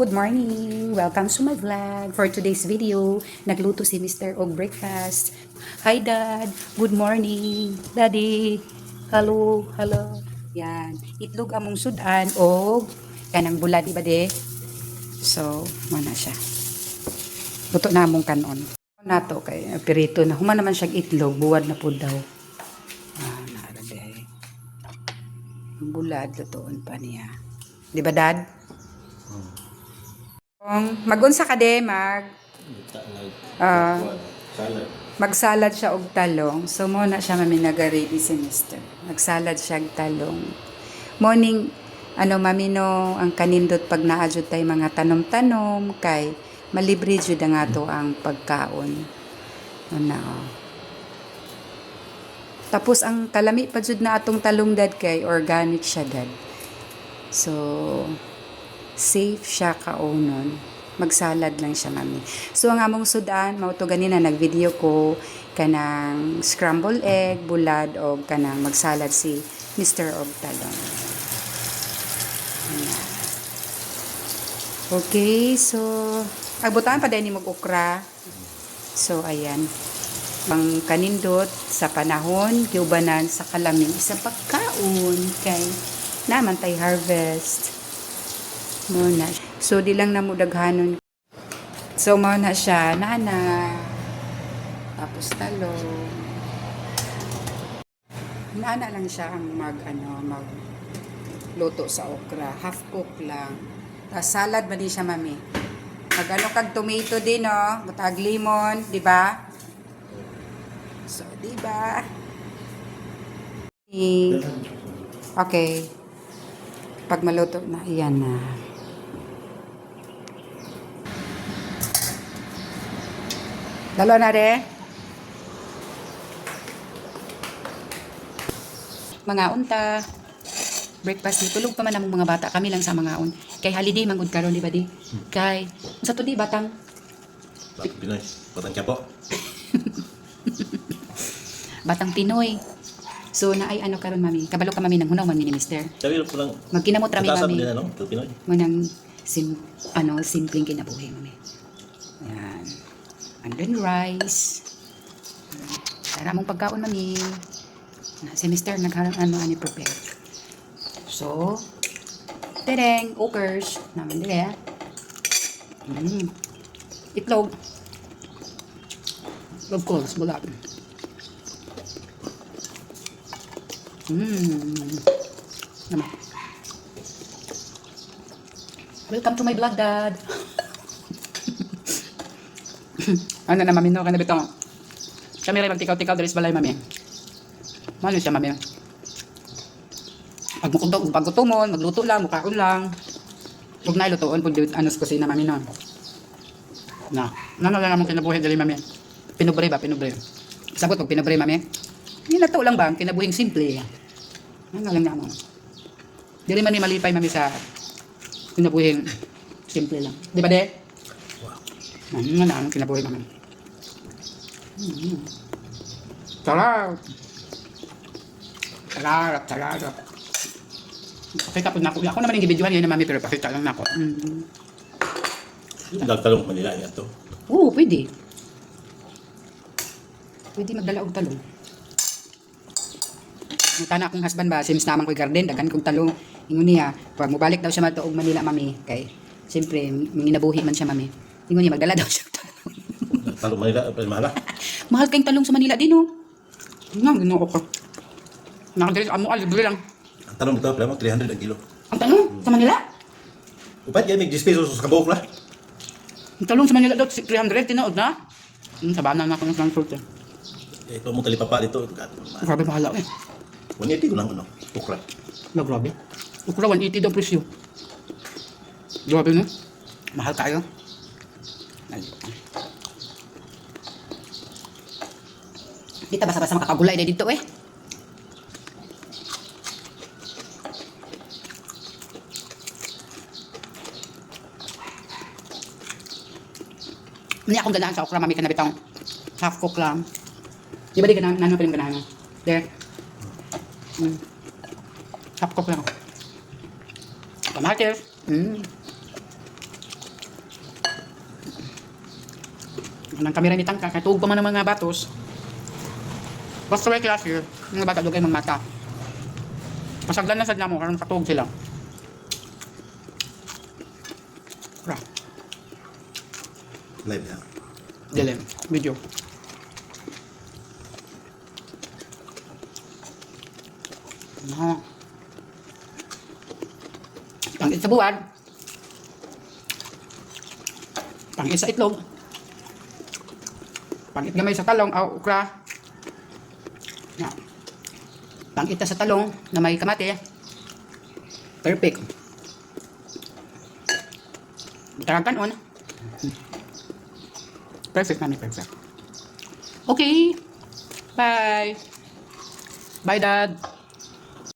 good morning! Welcome to my vlog. For today's video, nagluto si Mr. Og breakfast. Hi Dad! Good morning! Daddy! Hello! Hello! Yan. Itlog among sudan og kanang bula di de? So, mana siya. Luto na among kanon. Nato kay pirito na. Human naman siya itlog, buwad na po daw. Ah, de. Bulad, lutoon pa niya. Di ba, Dad? Kung magunsa ka de, mag Salad. magsalad siya og talong. So mo na siya mami nagaready si Mister. Magsalad siya og talong. Morning ano mami no ang kanindot pag naadjud tay mga tanom-tanom kay malibre jud ang ato ang pagkaon. Ano oh. Tapos ang kalami pa jud na atong talong dad kay organic siya dad. So safe siya kaunon. Magsalad lang siya mami. So ang among sudan, mao to ganina nagvideo ko kanang scramble egg, bulad o kanang magsalad si Mr. Og Talon. Ayan. Okay, so agbutan pa din mo okra. So ayan. Pang kanindot sa panahon, giubanan sa kalami sa pagkaon kay naman tay harvest muna. So, di lang na mo daghanon. So, na siya, nana. Tapos talong. Nana lang siya ang mag, ano, mag luto sa okra. Half cook lang. Tapos salad ba di siya, mami? Mag ano kag tomato din, no? Butag lemon, di ba? So, di ba? Okay. Pag maluto na, iyan na. Dalo na re. Mga unta. Breakfast ni tulog pa man ang mga bata kami lang sa mga un. Kay holiday mangud karon di ba di? Kay sa to di batang Bakit Pinoy? Batang Quiapo? batang Pinoy. So na ay ano karon mami. Kabalo ka mami nang hunaw man ni Mister. Sabi ko lang, Magkinamot rami mami. din ano, Pinoy. Munang sim ano simpleng kinabuhi mami. Yan. And then rice. Tara mong pagkaon mami. Si Mr. nagharang ano ani prepare. So, tereng, okers, naman nila. Mm. Itlog. Of course, wala. Mm. Naman. Welcome to my vlog, Dad. ano na, mami, no? Kana bitaw. Siya may magtikaw-tikaw dari sa balay, mami. Mano siya, mami. Pag mukundo, pag gutumon, magluto lang, mukaon lang. Huwag na ilutoon, pag ano sa kusina, mami, no? Na, ano lang namang kinabuhi dali, mami. Pinubre ba, pinubre. Sabot, pag pinubre, mami. Hindi na lang ba, ang kinabuhing simple. Ano lang naman. Dili man ni malipay, mami, sa kinabuhing simple lang. Di ba, de? Ano na ang kinabuhi, mami. Mm. Sarap. Sarap, sarap. Pakita po na ako. Ako naman yung gibidyohan yun na mami, pero pakita lang na ako. Mm. Nagtalong Manila niya to. Oo, pwede. Pwede magdala og talong. Ang tana akong husband ba, sims naman ko'y garden, daghan kong talong. Ingon niya, pag mubalik daw siya matuog Manila, mami, kay, siyempre, manginabuhi man siya, mami. Ingon niya, magdala daw siya. Nagtalong Manila, pero mahala. Mahal kayong talong sa Manila din, oh. Nga, ginoo ko. Nakadiri sa amo, ah, libre lang. Ang talong dito, pala mo, 300 ang kilo. Ang talong sa Manila? Upat yan, may 10 pesos sa kabok na. Ang talong sa Manila daw, 300, tinood na. Hmm, sabanan na ako ng transport, eh. Eh, Ito mo talipapa dito. Grabe mahal eh. 180 ko lang, ano, tukra. No, grabe. Ukra, 180 daw presyo. Grabe no? Mahal tayo. Ay. Kita basa-basa makakagulay na dito eh. Hindi akong ganahan sa okra, mami ka na bitang half cook lang. Di ba di ganahan, nano pa rin ganahan? There. Mm. Half cook lang. Kamatis. Mm. Nang kamera ni Tangka, kaya tuog pa man ang mga batos. Basta may klase, mga bata doon kayo mata. Pasagdan na sa mo, karang katuog sila. Ra, Live na. dilim, video. No. Pangit sa buwan. Pangit sa itlog. Pangit gamay sa talong o ukra. Na. Pangit sa talong na may kamate. Perfect. Tarang on. Perfect mami, perfect. Okay. Bye. Bye, Dad.